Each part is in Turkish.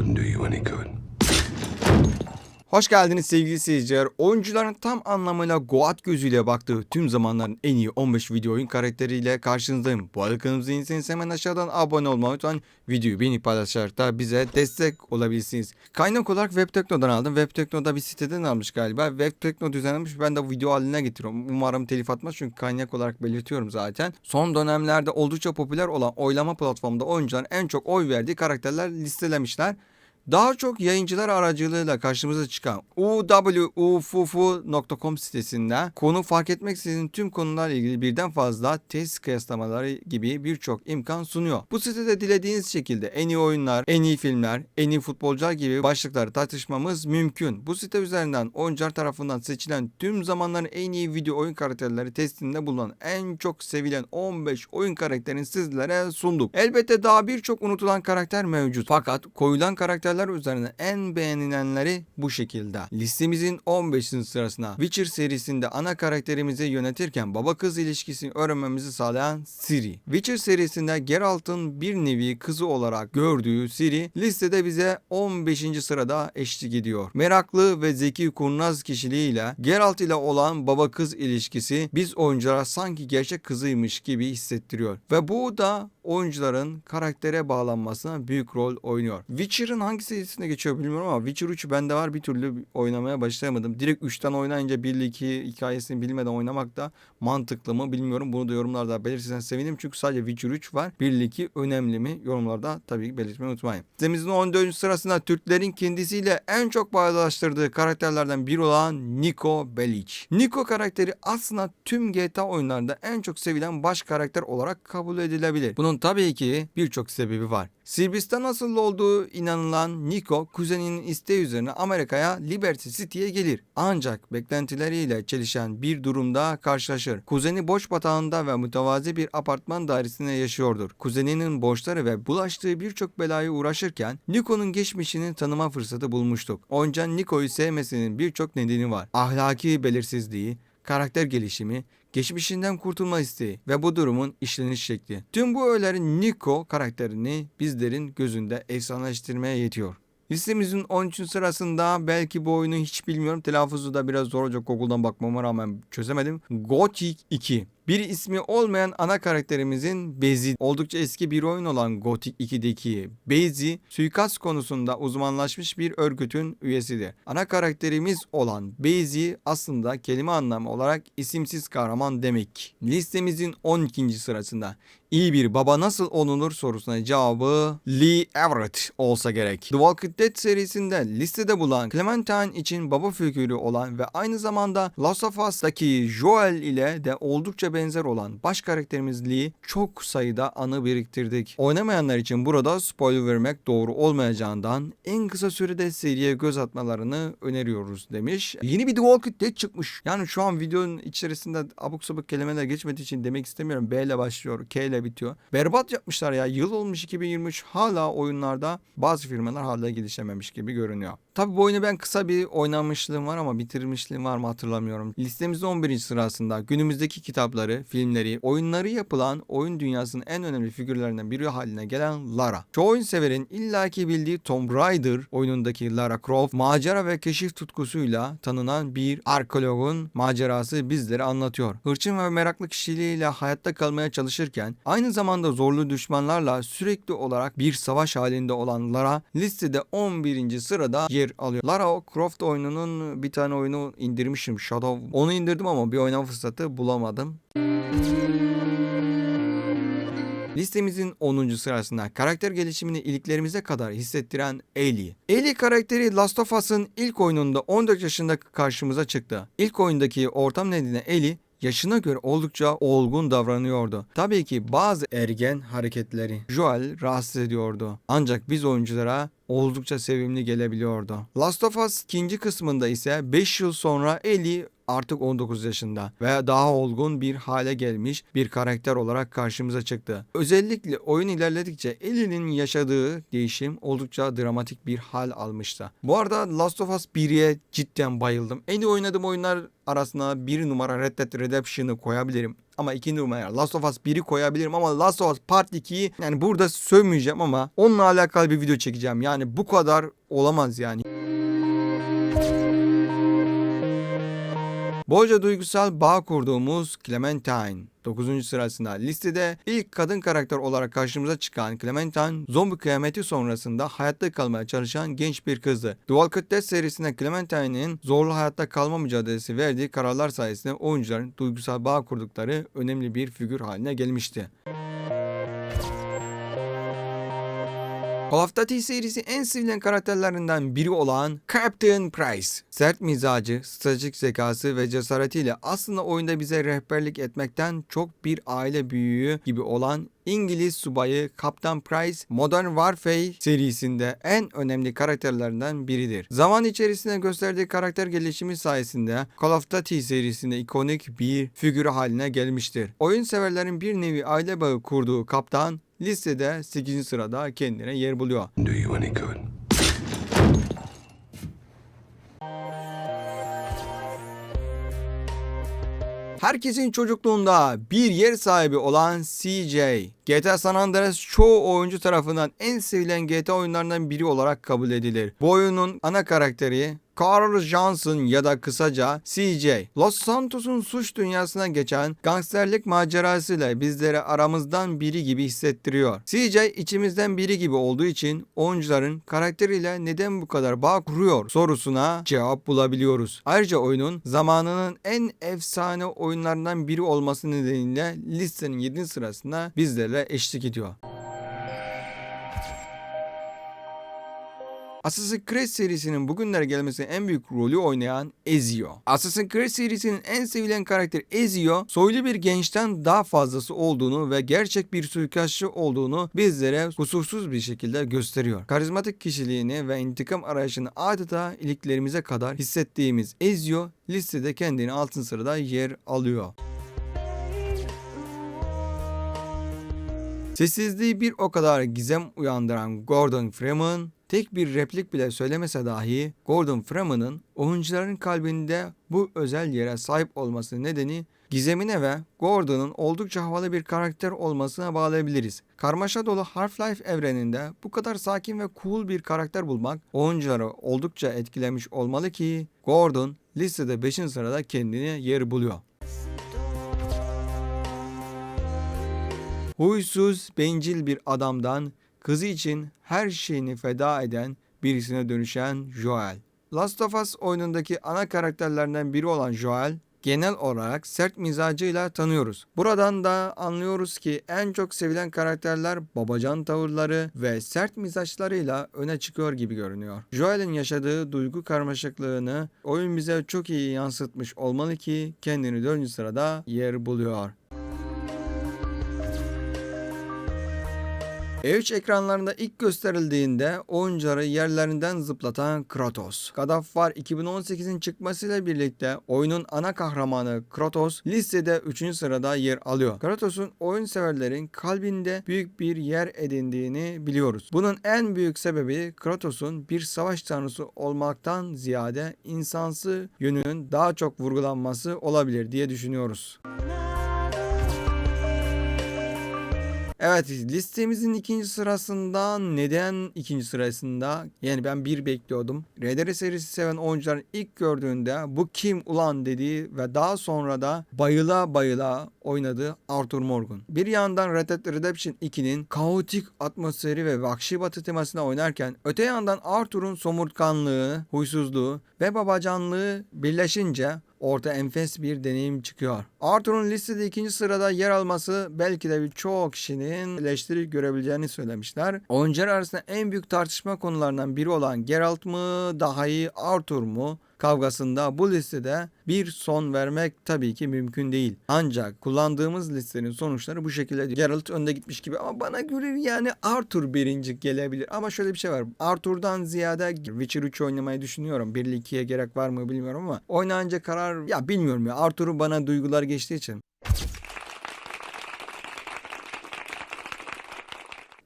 wouldn't do you any good. Hoş geldiniz sevgili seyirciler. Oyuncuların tam anlamıyla Goat gözüyle baktığı tüm zamanların en iyi 15 video oyun karakteriyle karşınızdayım. Bu arada kanalımıza yeniyseniz hemen aşağıdan abone olmayı unutmayın. Videoyu beğenip paylaşarak da bize destek olabilirsiniz. Kaynak olarak WebTekno'dan aldım. WebTekno'da bir siteden almış galiba. WebTekno düzenlemiş. Ben de video haline getiriyorum. Umarım telif atmaz çünkü kaynak olarak belirtiyorum zaten. Son dönemlerde oldukça popüler olan oylama platformunda oyuncuların en çok oy verdiği karakterler listelemişler. Daha çok yayıncılar aracılığıyla karşımıza çıkan uwufufu.com sitesinde konu fark etmeksizin tüm konularla ilgili birden fazla test kıyaslamaları gibi birçok imkan sunuyor. Bu sitede dilediğiniz şekilde en iyi oyunlar, en iyi filmler, en iyi futbolcular gibi başlıkları tartışmamız mümkün. Bu site üzerinden oyuncular tarafından seçilen tüm zamanların en iyi video oyun karakterleri testinde bulunan en çok sevilen 15 oyun karakterini sizlere sunduk. Elbette daha birçok unutulan karakter mevcut. Fakat koyulan karakterler üzerine en beğenilenleri bu şekilde. Listemizin 15. sırasına Witcher serisinde ana karakterimizi yönetirken baba kız ilişkisini öğrenmemizi sağlayan Ciri. Witcher serisinde Geralt'ın bir nevi kızı olarak gördüğü Ciri listede bize 15. sırada eşlik ediyor. Meraklı ve zeki kurnaz kişiliğiyle Geralt ile olan baba kız ilişkisi biz oyunculara sanki gerçek kızıymış gibi hissettiriyor. Ve bu da oyuncuların karaktere bağlanmasına büyük rol oynuyor. Witcher'ın hangi serisinde geçiyor bilmiyorum ama Witcher 3 bende var bir türlü oynamaya başlayamadım. Direkt 3'ten oynayınca 1 2 hikayesini bilmeden oynamak da mantıklı mı bilmiyorum. Bunu da yorumlarda belirtirseniz sevinirim. Çünkü sadece Witcher 3 var. 1 2 önemli mi? Yorumlarda tabii ki belirtmeyi unutmayın. Sitemizin 14. sırasında Türklerin kendisiyle en çok bağdaştırdığı karakterlerden biri olan Niko Bellic. Niko karakteri aslında tüm GTA oyunlarında en çok sevilen baş karakter olarak kabul edilebilir. Bunun tabii ki birçok sebebi var. Sırbistan asıllı olduğu inanılan Niko, kuzeninin isteği üzerine Amerika'ya Liberty City'ye gelir. Ancak beklentileriyle çelişen bir durumda karşılaşır. Kuzeni boş batağında ve mütevazi bir apartman dairesinde yaşıyordur. Kuzeninin borçları ve bulaştığı birçok belaya uğraşırken Niko'nun geçmişini tanıma fırsatı bulmuştuk. Onca Niko'yu sevmesinin birçok nedeni var. Ahlaki belirsizliği, karakter gelişimi, geçmişinden kurtulma isteği ve bu durumun işleniş şekli. Tüm bu öğelerin Nico karakterini bizlerin gözünde efsaneleştirmeye yetiyor. Listemizin 13. sırasında belki bu oyunu hiç bilmiyorum. Telaffuzu da biraz zor olacak Google'dan bakmama rağmen çözemedim. Gothic 2. Bir ismi olmayan ana karakterimizin Bezi oldukça eski bir oyun olan Gothic 2'deki Bezi suikast konusunda uzmanlaşmış bir örgütün üyesidir. Ana karakterimiz olan Bezi aslında kelime anlamı olarak isimsiz kahraman demek. Listemizin 12. sırasında iyi bir baba nasıl olunur sorusuna cevabı Lee Everett olsa gerek. The Walking Dead serisinde listede bulunan Clementine için baba figürü olan ve aynı zamanda Last of Us'taki Joel ile de oldukça benzer olan baş karakterimiz Lee çok sayıda anı biriktirdik. Oynamayanlar için burada spoiler vermek doğru olmayacağından en kısa sürede seriye göz atmalarını öneriyoruz demiş. Yeni bir The Walking Dead çıkmış. Yani şu an videonun içerisinde abuk sabuk kelimeler geçmediği için demek istemiyorum. B ile başlıyor, K ile bitiyor. Berbat yapmışlar ya. Yıl olmuş 2023 hala oyunlarda bazı firmalar hala gelişememiş gibi görünüyor. Tabi bu oyunu ben kısa bir oynamışlığım var ama bitirmişliğim var mı hatırlamıyorum. Listemizde 11. sırasında günümüzdeki kitapları, filmleri, oyunları yapılan oyun dünyasının en önemli figürlerinden biri haline gelen Lara. Çoğu oyun severin illaki bildiği Tomb Raider oyunundaki Lara Croft macera ve keşif tutkusuyla tanınan bir arkeologun macerası bizlere anlatıyor. Hırçın ve meraklı kişiliğiyle hayatta kalmaya çalışırken aynı zamanda zorlu düşmanlarla sürekli olarak bir savaş halinde olan Lara listede 11. sırada yer alıyor. Lara Croft oyununun bir tane oyunu indirmişim Shadow. Onu indirdim ama bir oynama fırsatı bulamadım. Listemizin 10. sırasında karakter gelişimini iliklerimize kadar hissettiren Ellie. Ellie karakteri Last of Us'ın ilk oyununda 14 yaşında karşımıza çıktı. İlk oyundaki ortam nedeniyle Ellie yaşına göre oldukça olgun davranıyordu. Tabii ki bazı ergen hareketleri Joel rahatsız ediyordu. Ancak biz oyunculara oldukça sevimli gelebiliyordu. Last of Us ikinci kısmında ise 5 yıl sonra Ellie artık 19 yaşında ve daha olgun bir hale gelmiş bir karakter olarak karşımıza çıktı. Özellikle oyun ilerledikçe Ellie'nin yaşadığı değişim oldukça dramatik bir hal almıştı. Bu arada Last of Us 1'e cidden bayıldım. En iyi oynadığım oyunlar arasına bir numara Red Dead Redemption'ı koyabilirim. ama ikinci numaraya Last of Us 1'i koyabilirim ama Last of Us Part 2'yi yani burada sövmeyeceğim ama onunla alakalı bir video çekeceğim. Yani bu kadar olamaz yani. Bolca duygusal bağ kurduğumuz Clementine 9. sırasında listede ilk kadın karakter olarak karşımıza çıkan Clementine zombi kıyameti sonrasında hayatta kalmaya çalışan genç bir kızdı. Walking Dead serisinde Clementine'in zorlu hayatta kalma mücadelesi verdiği kararlar sayesinde oyuncuların duygusal bağ kurdukları önemli bir figür haline gelmişti. Call of Duty serisi en sevilen karakterlerinden biri olan Captain Price. Sert mizacı, stratejik zekası ve cesaretiyle aslında oyunda bize rehberlik etmekten çok bir aile büyüğü gibi olan İngiliz subayı Kaptan Price Modern Warfare serisinde en önemli karakterlerinden biridir. Zaman içerisinde gösterdiği karakter gelişimi sayesinde Call of Duty serisinde ikonik bir figür haline gelmiştir. Oyun severlerin bir nevi aile bağı kurduğu kaptan listede 8. sırada kendine yer buluyor. do you any good. Herkesin çocukluğunda bir yer sahibi olan CJ, GTA San Andreas çoğu oyuncu tarafından en sevilen GTA oyunlarından biri olarak kabul edilir. Bu oyunun ana karakteri Carl Johnson ya da kısaca CJ, Los Santos'un suç dünyasına geçen gangsterlik macerasıyla bizlere aramızdan biri gibi hissettiriyor. CJ içimizden biri gibi olduğu için oyuncuların karakteriyle neden bu kadar bağ kuruyor sorusuna cevap bulabiliyoruz. Ayrıca oyunun zamanının en efsane oyunlarından biri olması nedeniyle listenin 7. sırasında bizlerle eşlik ediyor. Assassin's Creed serisinin bugünlere gelmesine en büyük rolü oynayan Ezio. Assassin's Creed serisinin en sevilen karakteri Ezio, soylu bir gençten daha fazlası olduğunu ve gerçek bir suikastçı olduğunu bizlere kusursuz bir şekilde gösteriyor. Karizmatik kişiliğini ve intikam arayışını adeta iliklerimize kadar hissettiğimiz Ezio listede kendini altın sırada yer alıyor. Sessizliği bir o kadar gizem uyandıran Gordon Freeman, tek bir replik bile söylemese dahi Gordon Freeman'ın oyuncuların kalbinde bu özel yere sahip olması nedeni gizemine ve Gordon'un oldukça havalı bir karakter olmasına bağlayabiliriz. Karmaşa dolu Half-Life evreninde bu kadar sakin ve cool bir karakter bulmak oyuncuları oldukça etkilemiş olmalı ki Gordon listede 5. sırada kendine yer buluyor. Huysuz, bencil bir adamdan kızı için her şeyini feda eden birisine dönüşen Joel. Last of Us oyunundaki ana karakterlerden biri olan Joel, genel olarak sert mizacıyla tanıyoruz. Buradan da anlıyoruz ki en çok sevilen karakterler babacan tavırları ve sert mizaçlarıyla öne çıkıyor gibi görünüyor. Joel'in yaşadığı duygu karmaşıklığını oyun bize çok iyi yansıtmış olmalı ki kendini 4. sırada yer buluyor. E3 ekranlarında ilk gösterildiğinde oyuncuları yerlerinden zıplatan Kratos. War 2018'in çıkmasıyla birlikte oyunun ana kahramanı Kratos listede 3. sırada yer alıyor. Kratos'un oyun severlerin kalbinde büyük bir yer edindiğini biliyoruz. Bunun en büyük sebebi Kratos'un bir savaş tanrısı olmaktan ziyade insansı yönünün daha çok vurgulanması olabilir diye düşünüyoruz. Evet listemizin ikinci sırasında neden ikinci sırasında yani ben bir bekliyordum. RDR serisi seven oyuncuların ilk gördüğünde bu kim ulan dediği ve daha sonra da bayıla bayıla oynadığı Arthur Morgan. Bir yandan Red Dead Redemption 2'nin kaotik atmosferi ve vahşi batı temasına oynarken öte yandan Arthur'un somurtkanlığı, huysuzluğu ve babacanlığı birleşince orta enfes bir deneyim çıkıyor. Arthur'un listede ikinci sırada yer alması belki de birçok kişinin eleştiri görebileceğini söylemişler. Oyuncular arasında en büyük tartışma konularından biri olan Geralt mı daha iyi Arthur mu? Kavgasında bu listede bir son vermek tabii ki mümkün değil. Ancak kullandığımız listenin sonuçları bu şekilde Geralt önde gitmiş gibi ama bana göre yani Arthur birinci gelebilir. Ama şöyle bir şey var. Arthur'dan ziyade Witcher 3 oynamayı düşünüyorum. 1 2'ye gerek var mı bilmiyorum ama oynanınca karar ya bilmiyorum ya. Arthur'u bana duygular geçtiği için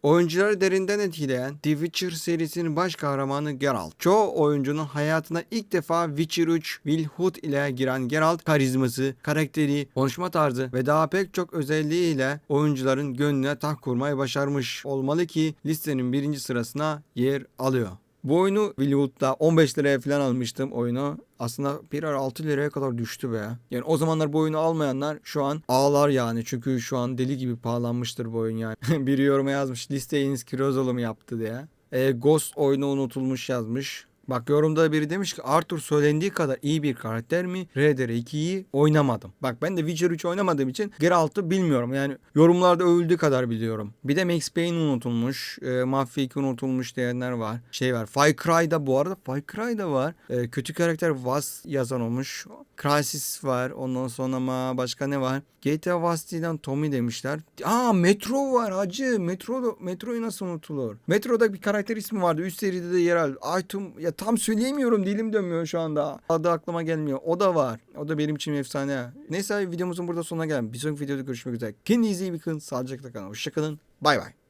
Oyuncuları derinden etkileyen The Witcher serisinin baş kahramanı Geralt. Çoğu oyuncunun hayatına ilk defa Witcher 3 Will Hood ile giren Geralt karizması, karakteri, konuşma tarzı ve daha pek çok özelliğiyle oyuncuların gönlüne taht kurmayı başarmış olmalı ki listenin birinci sırasına yer alıyor. Bu oyunu Willwood'da 15 liraya falan almıştım oyunu. Aslında bir ara 6 liraya kadar düştü be. Yani o zamanlar bu oyunu almayanlar şu an ağlar yani. Çünkü şu an deli gibi pahalanmıştır bu oyun yani. Biri yoruma yazmış listeyi Enis Kirozolu mu yaptı diye. E, Ghost oyunu unutulmuş yazmış. Bak yorumda biri demiş ki Arthur söylendiği kadar iyi bir karakter mi? Dead 2'yi oynamadım. Bak ben de Witcher 3 oynamadığım için Geralt'ı bilmiyorum. Yani yorumlarda övüldüğü kadar biliyorum. Bir de Max Payne unutulmuş. E, Mafia 2 unutulmuş diyenler var. Şey var. Far Cry'da bu arada Far Cry'da var. E, kötü karakter Vas yazan olmuş. Crysis var. Ondan sonra ama başka ne var? GTA City'den Tommy demişler. Aa Metro var hacı. Metro Metro'yu nasıl unutulur? Metro'da bir karakter ismi vardı. Üst seride de yer aldı. Aytum ya tam söyleyemiyorum. Dilim dönmüyor şu anda. Adı aklıma gelmiyor. O da var. O da benim için efsane. Neyse videomuzun burada sonuna geldim. Bir sonraki videoda görüşmek üzere. Kendinize iyi bakın. Sağlıcakla kalın. Hoşçakalın. Bay bay.